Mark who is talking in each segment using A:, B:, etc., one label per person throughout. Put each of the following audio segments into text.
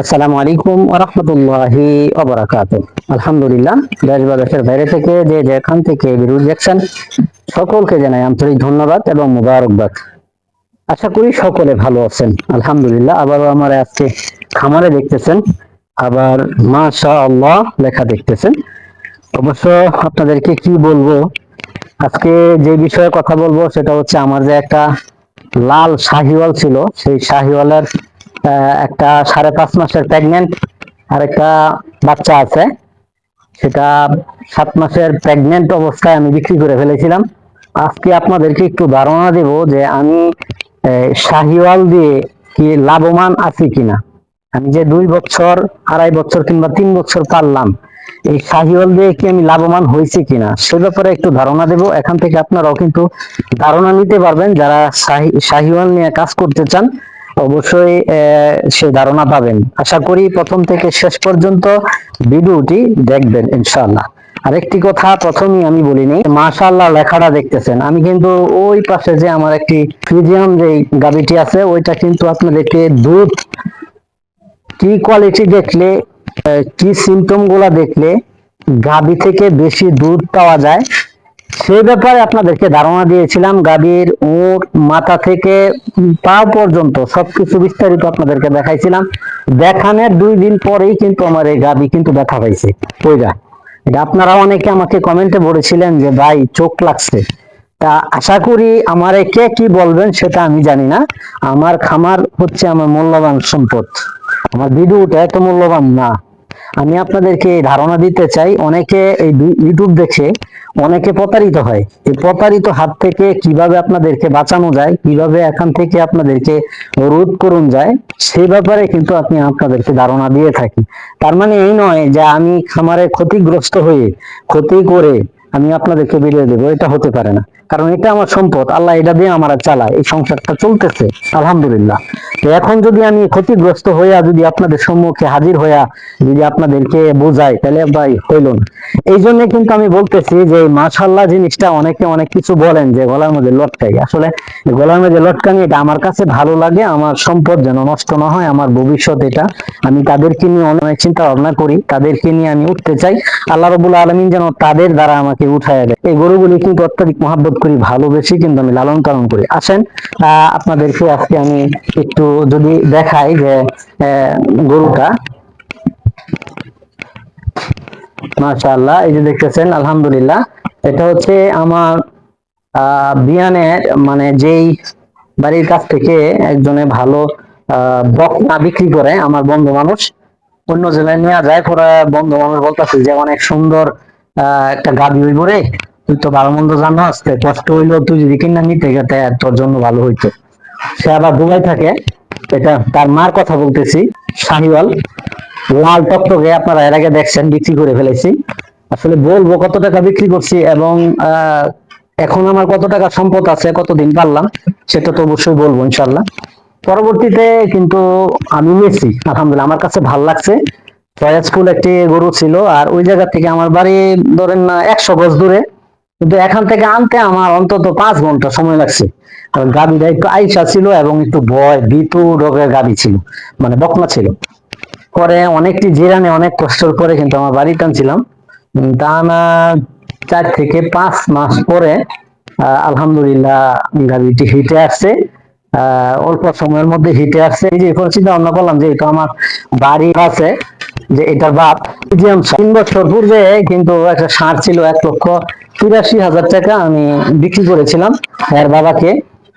A: আসসালামু আলাইকুম রহমতুল্লাহি অবরাকাত আলহামদুলিল্লাহ, দেশ দেশের বাইরে থেকে যে যেখান থেকে ভিডিও দেখছেন, সকলকে জানাই আন্তরিক ধন্যবাদ এবং মুবারকবাদ। আশা করি সকলে ভালো আছেন, আলহামদুলিল্লাহ। আবারও আমার আজকে খামারে দেখতেছেন, আবার মাশা আল্লাহ লেখা দেখতেছেন। অবশ্য আপনাদেরকে কি বলব, আজকে যে বিষয়ে কথা বলব সেটা হচ্ছে আমার যে একটা লাল শাহিওয়াল ছিল, সেই শাহিওয়ালের একটা সাড়ে পাঁচ মাসের প্রেগনেন্ট আর একটা বাচ্চা আছে। সেটা সাত মাসের প্রেগনেন্ট অবস্থায় আমি বিক্রি করে ফেলেছিলাম। আজকে আপনাদেরকে একটু ধারণা দেব যে আমি শাহিওয়াল দিয়ে কি লাভবান আছি কিনা। আমি যে দুই বছর, আড়াই বছর কিংবা তিন বছর পারলাম, এই শাহিওয়াল দিয়ে কি আমি লাভবান হয়েছি কিনা, সে ব্যাপারে একটু ধারণা দেব। এখান থেকে আপনারাও কিন্তু ধারণা নিতে পারবেন, যারা শাহি- শাহিওয়াল নিয়ে কাজ করতে চান অবশ্যই সে ধারণা পাবেন। আশা করি প্রথম থেকে শেষ পর্যন্ত ভিডিওটি দেখবেন, ইনশাআল্লাহ। আরেকটি কথা প্রথমেই আমি বলিনি মাশাআল্লাহ লেখাটা দেখতেছেন। আমি কিন্তু ওই পাশে যে আমার একটি ফ্রিজিয়াম যে গাবিটি আছে, ওইটা কিন্তু আপনাদেরকে দুধ কি কোয়ালিটি দেখলে কি সিমটমগুলা দেখলে গাবি থেকে বেশি দুধ পাওয়া যায় সেই ব্যাপারে আপনাদেরকে ধারণা দিয়েছিলাম, গাভীর উট, মাথা থেকে পা পর্যন্ত সবকিছু বিস্তারিত আপনাদেরকে দেখাইছিলাম। দেখানোর দুই দিন পরেই কিন্তু আমার এই গাভী কিন্তু ব্যথা পাইছে। ওইটা এটা আপনারা অনেকে আমাকে কমেন্টে বলেছিলেন যে, ভাই, চোখ লাগছে। তা আশা করি আমার কে কি বলবেন সেটা আমি জানি না। আমার খামার হচ্ছে আমার মূল্যবান সম্পদ। আমার ভিডিওটা এত মূল্যবান না। আমি আপনাদেরকে ধারণা দিতে চাই, অনেকে এই ইউটিউব দেখে অনেকে প্রতারিত হয়। এই প্রতারিত হাত থেকে কীভাবে আপনাদেরকে বাঁচানো যায়, কীভাবে এখান থেকে আপনাদেরকে রোধ করুন যায় সেই ব্যাপারে কিন্তু আপনি আপনাদেরকে ধারণা দিয়ে থাকি। তার মানে এই নয় যে আমি খামারে ক্ষতিগ্রস্ত হয়ে, ক্ষতি করে আমি আপনাদেরকে বেরিয়ে দেবো, এটা হতে পারে না। কারণ এটা আমার সম্পদ, আল্লাহ এটা দিয়ে আমার চালায়, এই সংসারটা চলতেছে, আলহামদুলিল্লাহ। তো এখন যদি আমি ক্ষতিগ্রস্ত হইয়া যদি আপনাদের সম্মুখে হাজির হইয়া যদি আপনাদেরকে বোঝাই তাহলে ভাই হইল না এই জন্য কিন্তু আমি বলতেছি যে মাশাল্লাহ জিনিসটা অনেকে অনেক কিছু বলেন যে গলার মধ্যে লটকাই। আসলে গলার মধ্যে লটকানি এটা আমার কাছে ভালো লাগে আমার সম্পদ যেন নষ্ট না হয় আমার ভবিষ্যৎ এটা। আমি তাদেরকে নিয়ে অনেক চিন্তা ভাবনা করি তাদেরকে নিয়ে আমি উঠতে চাই। আল্লাহ রবুল আলমিন যেন তাদের দ্বারা আমাকে উঠায় দেয়। এই গরুগুলি কিন্তু অত্যাধিক মহাব্বত করি ভালোবেসি কিন্তু আমি লালন পালন করি। আসেন আহ, আপনাদেরকে আজকে আমি একটু যদি দেখাই যে গরুটা। মাশাআল্লাহ, এই যে দেখতেছেন, আলহামদুলিল্লাহ। এটা হচ্ছে আমার বিয়ানের মানে যেই বাড়ির কাছ থেকে একজনে ভালো বকনা বিক্রি করে আমার বন্ধু মানুষ, অন্য জেলায় নিয়ে যায়, পরে বন্ধু মানুষ বলতেছে যে, অনেক সুন্দর একটা গাবি হইব রে। তুই তো ভালো মন্দ জানো আসতে কষ্ট হইল তুই যদি কিনা নিতে গেতে, তোর জন্য ভালো হইতো। সে আবার দুবাই থাকে। এটা তার মার কথা বলতেছি শাহিওয়াল লাল টকটকে আপনারা এর আগে দেখছেন, বিক্রি করে ফেলেছি। আসলে বলব কত টাকা বিক্রি করছি এবং এখন আমার কত টাকা সম্পদ আছে, কতদিন পারলাম, সেটা তো অবশ্যই বলব ইনশাল্লাহ পরবর্তীতে কিন্তু আমি নিয়েছি আলহামদুলিল্লাহ, আমার কাছে ভালো লাগছে। ফয়াজপুর একটি গরু ছিল, আর ওই জায়গা থেকে আমার বাড়ি, ধরেন না, একশো গজ দূরে। কিন্তু এখান থেকে আনতে আমার অন্তত পাঁচ ঘণ্টা সময় লাগছে। কারণ গাবিটা একটু আইসা ছিল এবং একটু ভয় ভীতু রোগের গাবি ছিল মানে বকনা ছিল। পরে অনেকটি জিরানে অনেক কষ্টের পরে কিন্তু আমার বাড়ি টানছিলাম। টানা চার থেকে পাঁচ মাস পরে আলহামদুলিল্লাহ গাড়িটি হিটে আসছে। আহ, অল্প সময়ের মধ্যে হিটে আসছে। এই যে এরপর চিন্তা ভাবনা করলাম যে এটা আমার বাড়ি আছে যে এটার বাপ তিন বছর পূর্বে কিন্তু একটা ষাঁড় ছিল এক লক্ষ তিরাশি হাজার টাকা আমি বিক্রি করেছিলাম এর বাবাকে।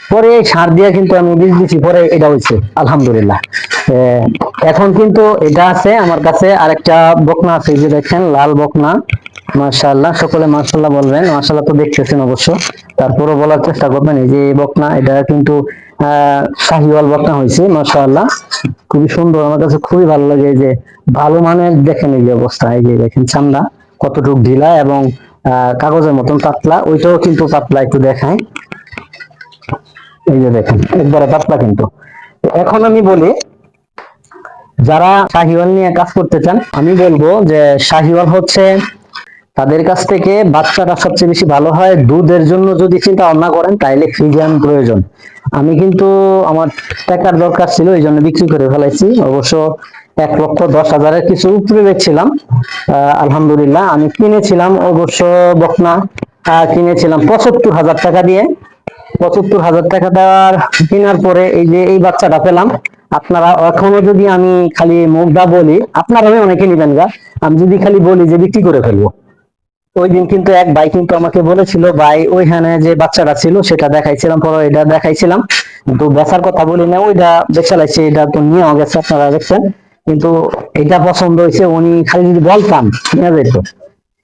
A: পরে এই সার দিয়ে কিন্তু আমি বীজ দিচ্ছি পরে এটা হয়েছে আলহামদুলিল্লাহ। এখন কিন্তু এটা আছে আমার কাছে, আরেকটা বকনা আছে যে দেখেন, লাল বকনা। মাশাআল্লাহ, সকলে মাশাআল্লাহ বলবেন, মাশাআল্লাহ তো দেখতেছেন অবশ্য। তারপরও বলার চেষ্টা করবেন, এই যে বকনা, এটা কিন্তু শাহিওয়াল বকনা হয়েছে মাশাআল্লাহ। খুবই সুন্দর, আমার কাছে খুবই ভালো লাগে যে ভালো মানের দেখেন এই যে অবস্থা, এই যে দেখেন চামড়া, কতটুকু ঢিলা এবং কাগজের মতন পাতলা, ওইটাও কিন্তু পাতলা একটু দেখায় এই যে দেখেন, একবারে পাতলা কিন্তু। এখন আমি বলি, যারা শাহিওয়াল নিয়ে কাজ করতে চান, আমি বলব যে শাহিওয়াল হচ্ছে তাদের কাছ থেকে বাচ্চাটা সবচেয়ে বেশি ভালো হয় দুধের জন্য যদি চিন্তা ভাবনা করেন, তাইলে ফ্রিজিয়ান প্রয়োজন। আমি কিন্তু আমার টাকার দরকার ছিল এই জন্য বিক্রি করে ফেলাইছি। অবশ্য এক লক্ষ দশ হাজারের কিছু উপরে দেখছিলাম। আলহামদুলিল্লাহ, আমি কিনেছিলাম অবশ্য বকনা কিনেছিলাম পঁচাত্তর হাজার টাকা দিয়ে। পঁচাত্তর হাজার টাকা দেওয়ার কেনার পরে এই যে এই বাচ্চাটা পেলাম। আপনারা এখনও যদি আমি খালি মুখটা বলি আপনারা অনেকে নিবেন গা। আমি যদি খালি বলি যে বিক্রি করে ফেলব। ওই দিন কিন্তু এক ভাই কিন্তু আমাকে বলেছিল, ভাই, ওইখানে যে বাচ্চাটা ছিল সেটা দেখাইছিলাম, পরে এটা দেখাইছিলাম। কিন্তু বেচার কথা বলি না, ওইটা বেচালাইছে এটা তো নিয়েও গেছে আপনারা দেখছেন। কিন্তু এটা পছন্দ হয়েছে, উনি খালি যদি বলতাম তো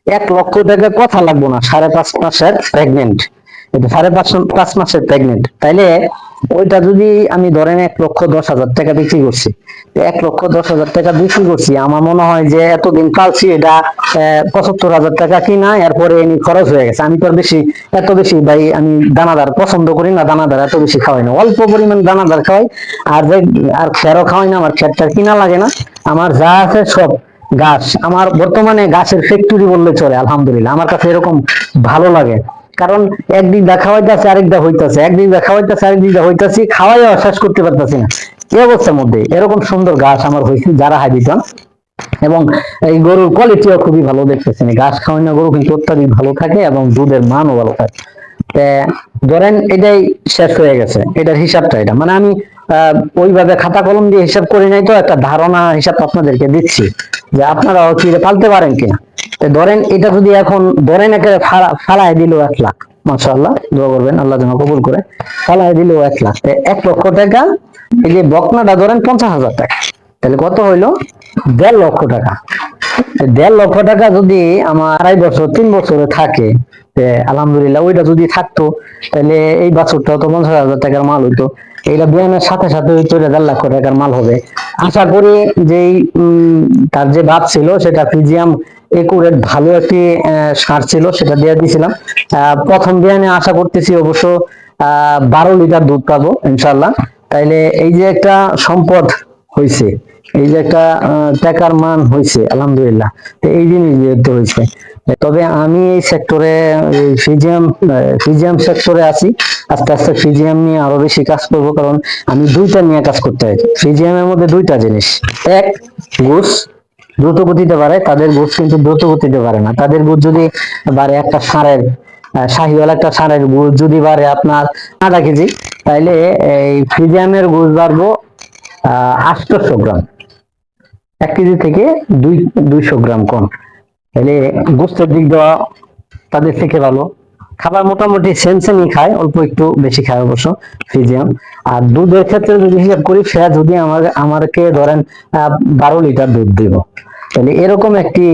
A: এক লক্ষ টাকা কথা লাগবো না, সাড়ে পাঁচ মাসের প্রেগনেন্ট সাড়ে পাঁচ পাঁচ মাসের প্রেগনেন্ট তাইলে ওইটা যদি আমি ধরেন এক লক্ষ দশ হাজার টাকা বিক্রি করছি এক লক্ষ দশ হাজার টাকা বিক্রি করছি, আমার মনে হয় যে এতদিন পালছি এটা পঁচাত্তর হাজার টাকা কিনা, এরপরে এমনি খরচ হয়ে গেছে। আমি তো বেশি, এত বেশি ভাই, আমি দানাদার পছন্দ করি না, দানাদার এত বেশি খাওয়াই না। অল্প পরিমাণ দানাদার খাওয়াই, আর যে, আর খেরও খাওয়াই না, আমার খেরটা কিনা লাগে না। আমার যা আছে সব গাছ আমার বর্তমানে গাছের ফ্যাক্টরি বললে চলে, আলহামদুলিল্লাহ। আমার কাছে এরকম ভালো লাগে। কারণ একদিক দেখা হইতাছে আরেকটা হইতাছে। একদিক দেখা হইতাছে আরেক দিক হইতাছি খাওয়াই শেষ করতে পারতাছি না। এই অবস্থার মধ্যে? এরকম সুন্দর গাছ আমার হয়েছে, যারা হাইবিটন এবং এই গরুর কোয়ালিটিও খুবই ভালো দেখতেছেন। এই ঘাস খাওয়ানো গরু কিন্তু অত্যাধিক ভালো থাকে এবং দুধের মানও ভালো থাকে। ধরেন এটাই শেষ হয়ে গেছে। এটার হিসাবটা এটা। মানে আমি ওইভাবে খাতা কলম দিয়ে হিসাব করি নাই তো, একটা ধারণা হিসাব আপনাদেরকে দিচ্ছি। যে আপনারাও কি পালতে পারেন কিনা? ধরেন এটা যদি এখন ধরেন একে ফালায় দিল এক লাখ দোয়া করবেন আল্লাহ যেন কবুল করে দিল এক লাখ এক লক্ষ টাকা এই যে বকনাটা ধরেন পঞ্চাশ হাজার টাকা তাহলে কত হইল? দেড় লক্ষ টাকা দেড় লক্ষ টাকা যদি আমার আড়াই বছর তিন বছরে থাকে আলহামদুলিল্লাহ ওইটা যদি থাকতো তাহলে এই বছরটাও তো পঞ্চাশ হাজার টাকার মাল হইতো এইটা বিয়ানের সাথে সাথে হইতো এটা দেড় লক্ষ টাকার মাল হবে আশা করি উম, তার যে বাদ ছিল সেটা ফিজিয়াম একুরেট ভালো একটি সার ছিল, সেটা দিয়ে দিয়েছিলাম। প্রথম বিয়ানে আশা করতেছি অবশ্য বারো লিটার দুধ পাবো ইনশাল্লাহ তাইলে এই যে একটা সম্পদ হয়েছে এই যে একটা টাকার মান হয়েছে আলহামদুলিল্লাহ। তো এই জিনিস যেহেতু হয়েছে তবে আমি এই সেক্টরে ফিজিয়াম ফিজিয়াম সেক্টরে আছি। আস্তে আস্তে ফিজিয়াম নিয়ে আরও বেশি কাজ করব, কারণ আমি দুইটা নিয়ে কাজ করতে হয় ফিজিয়ামের মধ্যে দুইটা জিনিস। এক, গোস। দ্রুত গতিতে বাড়ে, তাদের গোস কিন্তু দ্রুত গতিতে পারে না। তাদের গোস যদি বাড়ে একটা সারের শাহিওয়াল একটা সারের গোস যদি বাড়ে আপনার আধা কেজি, তাইলে এই ফ্রিজিয়ামের গোস বাড়বো, আহ, আটশোশো গ্রাম। এক কেজি থেকে দুই, দুইশো গ্রাম কম। তাহলে গোস্তের দিক দেওয়া তাদের থেকে ভালো। খাবার মোটামুটি সেম সেমই খায়, অল্প একটু বেশি খায় অবশ্য ফিজিয়াম আর দুধের ক্ষেত্রে যদি হিসাব করি সে যদি আমার আমাকে ধরেন বারো লিটার দুধ দিব। তাহলে এরকম একটি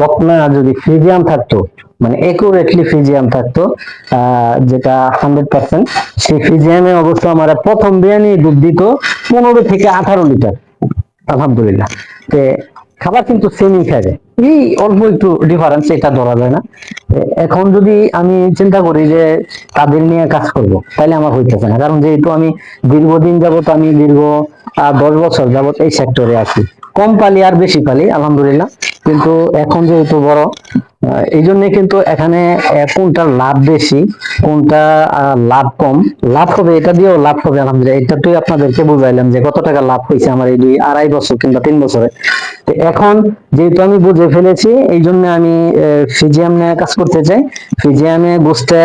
A: বকনা যদি ফিজিয়াম থাকতো মানে একুরেটলি ফিজিয়াম থাকতো যেটা হান্ড্রেড পার্সেন্ট সেই ফিজিয়ামে অবশ্য আমার প্রথম বিরিয়ানি দুধ দিত পনেরো থেকে আঠারো লিটার, আলহামদুলিল্লাহ। খাবার কিন্তু সেমই খাবে এই অল্প একটু ডিফারেন্স এটা ধরা যায় না। এখন যদি আমি চিন্তা করি যে তাদের নিয়ে কাজ করব, তাহলে আমার হইতেছে না। কারণ যেহেতু আমি দীর্ঘদিন যাবত আমি দীর্ঘ দশ বছর যাবত এই সেক্টরে আছি। কম পালি আর বেশি পালি, আলহামদুলিল্লাহ। কিন্তু এখন যেহেতু বড় এই জন্য কিন্তু এখানে কোনটা লাভ বেশি, কোনটা লাভ কম। লাভ হবে, এটা দিয়েও লাভ হবে, আলহামদুলিল্লাহ। এটা তুই আপনাদেরকে বুঝাইলাম যে কত টাকা লাভ হয়েছে আমার এই দুই, আড়াই বছর কিংবা তিন বছরে। এখন যেহেতু আমি বুঝে ফেলেছি এই জন্য আমি ফিজিয়াম নিয়ে কাজ করতে চাই। ফিজিয়ামে বুঝতে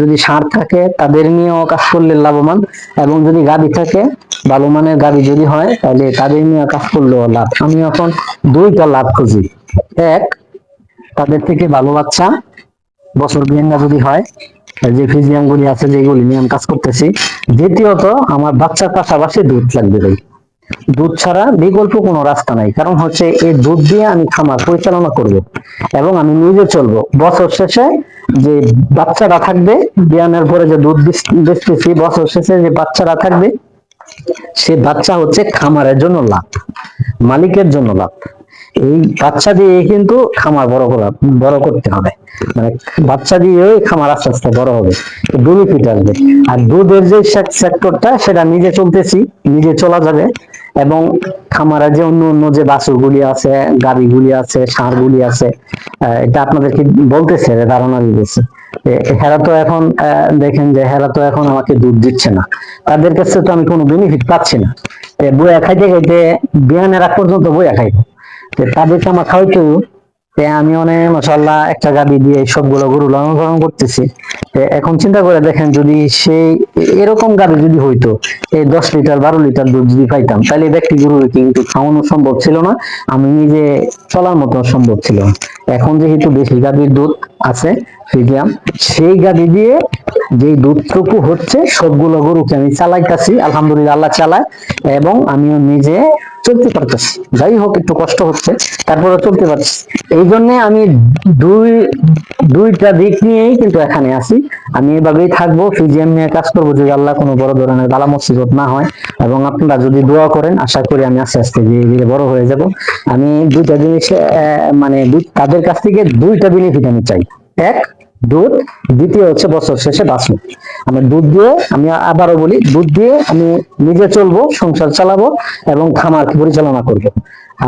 A: যদি সার থাকে, তাদের নিয়েও কাজ করলে লাভবান। এবং যদি গাড়ি থাকে, ভালো মানের গাড়ি যদি হয়, তাহলে তাদের নিয়ে কাজ করলেও লাভ। আমি এখন দুইটা লাভ খুঁজি। এক, তাদের থেকে ভালো বাচ্চা, বছর বিয়াঙ্গা যদি হয় যে ফিজিয়াম গুলি আছে, যেগুলি নিয়ে আমি কাজ করতেছি। দ্বিতীয়ত, আমার বাচ্চার পাশাপাশি দুধ লাগবে দুধ ছাড়া বিকল্প কোনো রাস্তা নাই। কারণ হচ্ছে এই দুধ দিয়ে আমি খামার পরিচালনা করব এবং আমি নিজে চলবো। বছর শেষে যে বাচ্চারা থাকবে বিয়ানের পরে যে দুধ বেচ- বেচতেছি বছর শেষে যে বাচ্চারা থাকবে, সে বাচ্চা হচ্ছে খামারের জন্য লাভ, মালিকের জন্য লাভ। এই বাচ্চা দিয়ে কিন্তু খামার বড় করা বড় করতে হবে। মানে বাচ্চা দিয়ে ওই খামার আস্তে আস্তে বড় হবে। বেনিফিট আসবে। আর দুধের যে সেক্টরটা সেটা নিজে চলতেছি, নিজে চলা যাবে। এবং খামারের যে অন্য অন্য যে বাছুরগুলি আছে গাড়িগুলি আছে, সারগুলি আছে এটা আপনাদেরকে বলতেছে ধারণা দিতেছে। হেরা তো এখন দেখেন যে হেরা তো এখন আমাকে দুধ দিচ্ছে না। তাদের কাছে তো আমি কোনো বেনিফিট পাচ্ছি না। বইয়া খাইতে খাইতে বিয়ানের আগ পর্যন্ত বইয়া খাইতো তে তাদেরকে আমার খাওয়াইতে হইব। তে আমি অনেক মশাল্লাহ একটা গাড়ি দিয়ে সবগুলো গরু লালন করতেছি। এখন চিন্তা করে দেখেন যদি সেই এরকম গাড়ি যদি হইতো এই দশ লিটার, বারো লিটার দুধ যদি পাইতাম, তাহলে ব্যক্তি গরু কিন্তু খাওয়ানো সম্ভব ছিল না, আমি নিজে চলার মতো সম্ভব ছিল এখন যেহেতু দেশি গাভীর দুধ আছে ফ্রিজিয়াম সেই গাড়ি দিয়ে যে দুধটুকু হচ্ছে, সবগুলো গরুকে আমি চালাইতাছি, আলহামদুলিল্লাহ আল্লাহ চালায়, এবং আমিও নিজে চলতে পারতেছি। যাই হোক, একটু কষ্ট হচ্ছে তারপরে চলতে পারছি। এই জন্য আমি দুই, দুইটা দিক নিয়েই কিন্তু এখানে আছি। আমি এভাবেই থাকব, ফিজিয়াম নিয়ে কাজ করব, যদি আল্লাহ কোনো বড় ধরনের বালা মুসিবত না হয়। এবং আপনারা যদি দোয়া করেন, আশা করি আমি আস্তে আস্তে ধীরে ধীরে বড় হয়ে যাব। আমি দুইটা জিনিস মানে তাদের কাছ থেকে দুইটা বেনিফিট আমি চাই। এক, দুধ, দ্বিতীয় হচ্ছে বছর শেষে বাঁচবো আমি দুধ দিয়ে, আমি আবারও বলি, দুধ দিয়ে আমি নিজে চলবো, সংসার চালাবো এবং খামার পরিচালনা করব।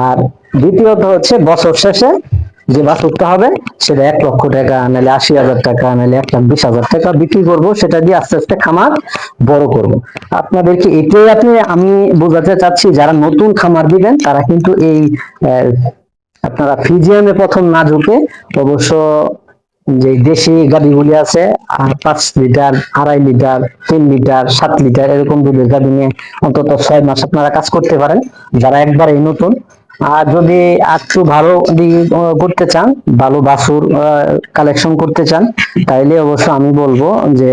A: আর দ্বিতীয়ত হচ্ছে বছর শেষে যে বাছুরটা হবে, সেটা এক লক্ষ টাকা, নাহলে আশি হাজার টাকা, নাহলে এক লাখ বিশ হাজার টাকা বিক্রি করব, সেটা দিয়ে আস্তে আস্তে খামার বড় করব। আপনাদেরকে এটাই আপনি, আমি বোঝাতে চাচ্ছি, যারা নতুন খামার দিবেন, তারা কিন্তু এই আপনারা ফিজিয়ামে প্রথম না ঢুকে অবশ্য যে দেশি গাড়িগুলি আছে, আর পাঁচ লিটার, আড়াই লিটার, তিন লিটার, সাত লিটার, এরকম দুধের গাড়ি নিয়ে অন্তত ছয় মাস আপনারা কাজ করতে পারেন, যারা একবারেই নতুন। আর যদি একটু ভালো করতে চান, ভালো বাছুর কালেকশন করতে চান, তাইলে অবশ্য আমি বলব যে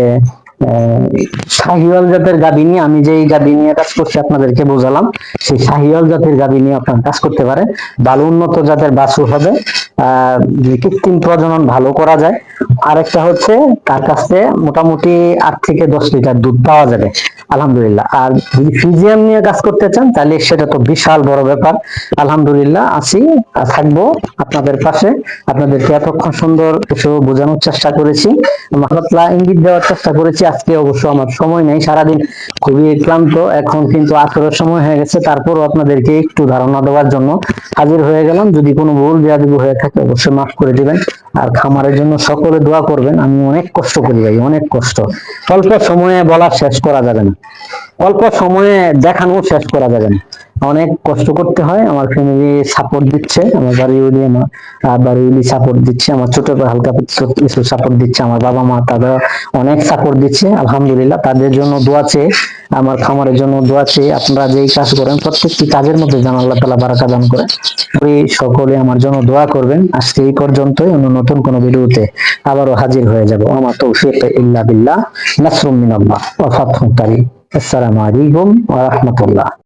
A: শাহিওয়াল জাতের গাবি নিয়ে আমি যেই গাবি নিয়ে কাজ করছি আপনাদেরকে বোঝালাম, সেই শাহিওয়াল জাতের গাবি নিয়ে আপনারা কাজ করতে পারেন। ভালো উন্নত জাতের বাছুর হবে। কৃত্রিম প্রজনন ভালো করা যায়। আরেকটা হচ্ছে তার কাছে মোটামুটি আট থেকে দশ লিটার দুধ পাওয়া যাবে, আলহামদুলিল্লাহ। আর যদি ফিজিয়াম নিয়ে কাজ করতে চান, তাহলে সেটা তো বিশাল বড় ব্যাপার। আলহামদুলিল্লাহ আছি থাকব আপনাদের পাশে। আপনাদেরকে এতক্ষণ সুন্দর কিছু বোঝানোর চেষ্টা করেছি। মাহমতলা ইঙ্গিত দেওয়ার চেষ্টা করেছি। আজকে অবশ্য আমার সময় নেই, সারাদিন খুবই ক্লান্ত। এখন কিন্তু আসরের সময় হয়ে গেছে, তারপরও আপনাদেরকে একটু ধারণা দেওয়ার জন্য হাজির হয়ে গেলাম। যদি কোনো ভুল বিয়াদি হয়ে থাকে, অবশ্যই মাফ করে দিবেন। আর খামারের জন্য সকলে দোয়া করবেন, আমি অনেক কষ্ট করি ভাই, অনেক কষ্ট। অল্প সময়ে বলা শেষ করা যাবে না। অল্প সময়ে দেখানো শেষ করা যাবে না। অনেক কষ্ট করতে হয় আমার ফ্যামিলি সাপোর্ট দিচ্ছে আমার বাড়ি উলি আমার আহ, বাড়ি উলি সাপোর্ট দিচ্ছে আমার ছোট হালকা কিছু সাপোর্ট দিচ্ছে আমার বাবা মা তারা অনেক সাপোর্ট দিচ্ছে আলহামদুলিল্লাহ তাদের জন্য দোয়া চেয়ে আমার খামারের জন্য দোয়া চেয়ে আপনারা যেই কাজ করেন প্রত্যেকটি কাজের মধ্যে যেন আল্লাহ তালা বারাকা দান করে। ওই সকলে আমার জন্য দোয়া করবেন আজকে এই পর্যন্তই অন্য নতুন কোনো ভিডিওতে আবারও হাজির হয়ে যাব। আমার তৌফিক ইল্লা বিল্লাহ নাসরুম মিনাল্লাহ ওয়া ফাতহুন আসসালামু আলাইকুম ওয়া রাহমাতুল্লাহ।